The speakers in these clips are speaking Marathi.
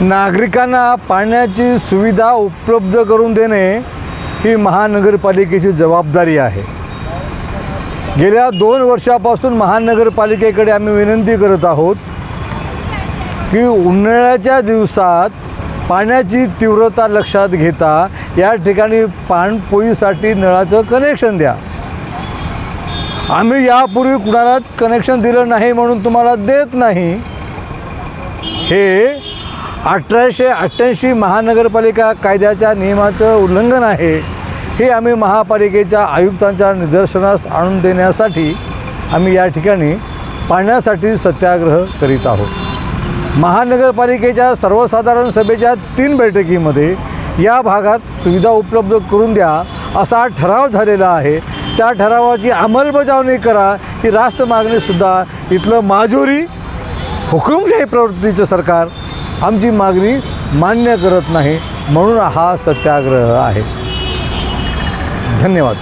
नागरिकांना पाण्याची सुविधा उपलब्ध करून देणे ही महानगरपालिकेची जबाबदारी आहे. गेल्या दोन वर्षापासून महानगरपालिकेकडे आम्ही विनंती करत आहोत की उन्हाळ्याच्या दिवसात पाण्याची तीव्रता लक्षात घेता या ठिकाणी पाणपोईसाठी नळाचं कनेक्शन द्या. आम्ही यापूर्वी कुणालाच कनेक्शन दिलं नाही म्हणून तुम्हाला देत नाही. हे अठराशे अठ्ठ्याऐंशी महानगरपालिका कायद्याच्या नियमाचं उल्लंघन आहे हे आम्ही महापालिकेच्या आयुक्तांच्या निदर्शनास आणून देण्यासाठी आम्ही या ठिकाणी पाण्यासाठी सत्याग्रह करीत आहोत. महानगरपालिकेच्या सर्वसाधारण सभेच्या तीन बैठकीमध्ये या भागात सुविधा उपलब्ध करून द्या असा ठराव झालेला आहे. त्या ठरावाची अंमलबजावणी करा ही रास्त मागणीसुद्धा इथलं माजुरी हुकुमशाही प्रवृत्तीचं सरकार आमची मागणी मान्य करत नाही म्हणून हा सत्याग्रह आहे. धन्यवाद.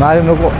नाही नको.